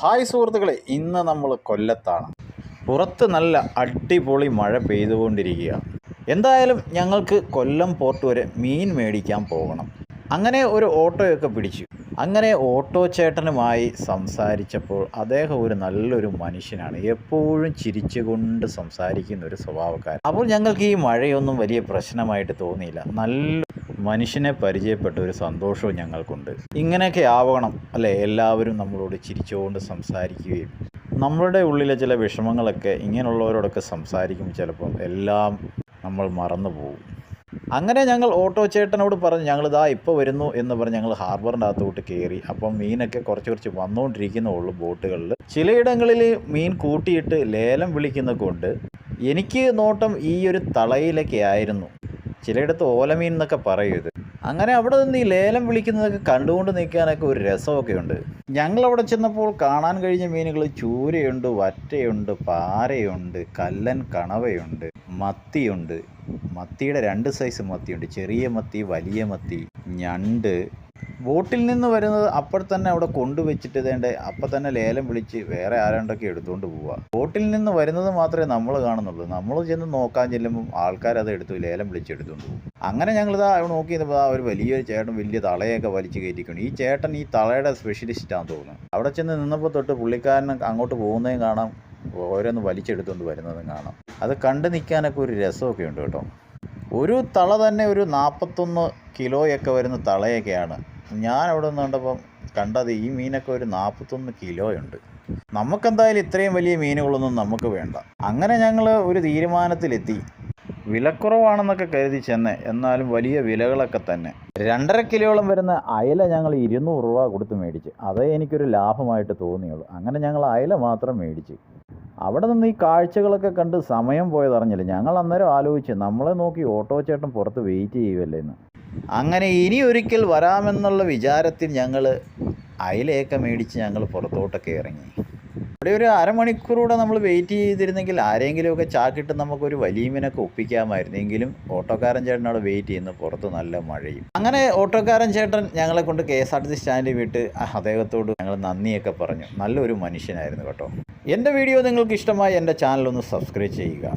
Hi സുഹൃത്തുക്കളെ ഇന്ന് നമ്മൾ കൊല്ലത്താണ്. പുറത്ത് നല്ല അടിപൊളി മഴ പെയ്തുകൊണ്ടിരിക്കുക എന്തായാലും ഞങ്ങൾക്ക് കൊല്ലം പോർട്ട് വരെ മീൻ മേടിക്കാൻ പോകണം. അങ്ങനെ ഒരു ഓട്ടോയൊക്കെ പിടിച്ചു. അങ്ങനെ ഓട്ടോ ചേട്ടനുമായി സംസാരിച്ചപ്പോൾ അദ്ദേഹം ഒരു നല്ലൊരു മനുഷ്യനാണ്. എപ്പോഴും ചിരിച്ചുകൊണ്ട് സംസാരിക്കുന്ന ഒരു സ്വഭാവക്കാരൻ. അപ്പോൾ ഞങ്ങൾക്ക് ഈ മഴയൊന്നും വലിയ പ്രശ്നമായിട്ട് തോന്നിയില്ല. നല്ല മനുഷ്യനെ പരിചയപ്പെട്ട ഒരു സന്തോഷവും ഞങ്ങൾക്കുണ്ട്. ഇങ്ങനെയൊക്കെ ആവണം അല്ലേ? എല്ലാവരും നമ്മളോട് ചിരിച്ചുകൊണ്ട് സംസാരിക്കുകയും നമ്മളുടെ ഉള്ളിലെ ചില വിഷമങ്ങളൊക്കെ ഇങ്ങനെയുള്ളവരോടൊക്കെ സംസാരിക്കും ചിലപ്പം എല്ലാം നമ്മൾ മറന്നു പോകും. അങ്ങനെ ഞങ്ങൾ ഓട്ടോ ചേട്ടനോട് പറഞ്ഞു ഞങ്ങൾ ഇതാ ഇപ്പോൾ വരുന്നു എന്ന് പറഞ്ഞ് ഞങ്ങൾ ഹാർബറിന്റെ അകത്തോട്ട് കയറി. അപ്പം മീനൊക്കെ കുറച്ച് കുറച്ച് വന്നുകൊണ്ടിരിക്കുന്നുള്ളൂ ബോട്ടുകളിൽ. ചിലയിടങ്ങളിൽ മീൻ കൂട്ടിയിട്ട് ലേലം വിളിക്കുന്ന കൊണ്ട് എനിക്ക് നോട്ടം ഈ ഒരു തളയിലൊക്കെ ആയിരുന്നു. ചിലയിടത്ത് ഓലമീൻ എന്നൊക്കെ പറയും ഇത്. അങ്ങനെ അവിടെ നിന്ന് ഈ ലേലം വിളിക്കുന്നതൊക്കെ കണ്ടുകൊണ്ട് നിൽക്കാനൊക്കെ ഒരു രസമൊക്കെ ഉണ്ട് ഞങ്ങൾ അവിടെ ചെന്നപ്പോൾ കാണാൻ കഴിഞ്ഞ മീനുകൾ ചൂരയുണ്ട് വറ്റയുണ്ട് പാരയുണ്ട് കല്ലൻ കണവയുണ്ട് മത്തിയുണ്ട്. മത്തിയുടെ രണ്ട് സൈസ് മത്തിയുണ്ട്. ചെറിയ മത്തി വലിയ മത്തി ഞണ്ട് ബോട്ടിൽ നിന്ന് വരുന്നത് അപ്പോൾ തന്നെ അവിടെ കൊണ്ടുവച്ചിട്ട് ഇതേണ്ട അപ്പം തന്നെ ലേലം വിളിച്ച് വേറെ ആരാണ്ടൊക്കെ എടുത്തുകൊണ്ട് പോവുക ബോട്ടിൽ നിന്ന് വരുന്നത് മാത്രമേ നമ്മൾ കാണുന്നുള്ളൂ. നമ്മൾ ചെന്ന് നോക്കാൻ ചെല്ലുമ്പം ആൾക്കാർ അത് എടുത്തു ലേലം വിളിച്ച് എടുത്തുകൊണ്ട് പോകും അങ്ങനെ ഞങ്ങളിതാ അവിടെ നോക്കി നിന്നപ്പോൾ ആ ഒരു വലിയൊരു ചേട്ടൻ വലിയ തളയൊക്കെ വലിച്ച് കയറ്റിക്കണം ഈ ചേട്ടൻ ഈ തളയുടെ സ്പെഷ്യലിസ്റ്റാണെന്ന് തോന്നുന്നു. അവിടെ ചെന്ന് നിന്നപ്പോൾ തൊട്ട് പുള്ളിക്കാരൻ അങ്ങോട്ട് പോകുന്നതും കാണാം ഓരോന്ന് വലിച്ചെടുത്തുകൊണ്ട് വരുന്നതും കാണാം. അത് കണ്ടു നിൽക്കാനൊക്കെ ഒരു രസമൊക്കെ ഉണ്ട് കേട്ടോ. ഒരു തള തന്നെ ഒരു നാൽപ്പത്തൊന്ന് കിലോയൊക്കെ വരുന്ന തളയൊക്കെയാണ്. ഞാൻ അവിടെ നിന്ന് കണ്ടപ്പം കണ്ടത് ഈ മീനൊക്കെ ഒരു നാൽപ്പത്തൊന്ന് കിലോയുണ്ട്. നമുക്കെന്തായാലും ഇത്രയും വലിയ മീനുകളൊന്നും നമുക്ക് വേണ്ട. അങ്ങനെ ഞങ്ങൾ ഒരു തീരുമാനത്തിലെത്തി. വിലക്കുറവാണെന്നൊക്കെ കരുതി ചെന്ന് എന്നാലും വലിയ വിലകളൊക്കെ തന്നെ. രണ്ടര കിലോളം വരുന്ന അയല ഞങ്ങൾ ഇരുന്നൂറ് രൂപ കൊടുത്ത് മേടിച്ച്. അതേ എനിക്കൊരു ലാഭമായിട്ട് തോന്നിയുള്ളൂ. അങ്ങനെ ഞങ്ങൾ അയല മാത്രം മേടിച്ച്. അവിടെ നിന്ന് ഈ കാഴ്ചകളൊക്കെ കണ്ട് സമയം പോയതറിഞ്ഞില്ല. ഞങ്ങൾ അന്നേരം ആലോചിച്ച് നമ്മളെ നോക്കി ഓട്ടോ ചേട്ടൻ പുറത്ത് വെയിറ്റ് ചെയ്യുമല്ലേ എന്ന് അങ്ങനെ ഇനി ഒരിക്കൽ വരാമെന്നുള്ള വിചാരത്തിൽ ഞങ്ങൾ അയിലയൊക്കെ മേടിച്ച് ഞങ്ങൾ പുറത്തോട്ടൊക്കെ ഇറങ്ങി. ഇവിടെ ഒരു അരമണിക്കൂറൂടെ നമ്മൾ വെയിറ്റ് ചെയ്തിരുന്നെങ്കിൽ ആരെങ്കിലുമൊക്കെ ചാക്കിട്ട് നമുക്കൊരു വലിയ മീനൊക്കെ ഒപ്പിക്കാമായിരുന്നു. എങ്കിലും ഓട്ടോക്കാരൻ ചേട്ടനോട് വെയിറ്റ് ചെയ്യുന്നു. പുറത്ത് നല്ല മഴയും. അങ്ങനെ ഓട്ടോക്കാരൻ ചേട്ടൻ ഞങ്ങളെ കൊണ്ട് K S R T C സ്റ്റാൻഡിൽ വിട്ട് അദ്ദേഹത്തോട് ഞങ്ങൾ നന്ദിയൊക്കെ പറഞ്ഞു. നല്ലൊരു മനുഷ്യനായിരുന്നു കേട്ടോ. എന്റെ വീഡിയോ നിങ്ങൾക്ക് ഇഷ്ടമായി എന്റെ ചാനൽ ഒന്ന് സബ്സ്ക്രൈബ് ചെയ്യുക.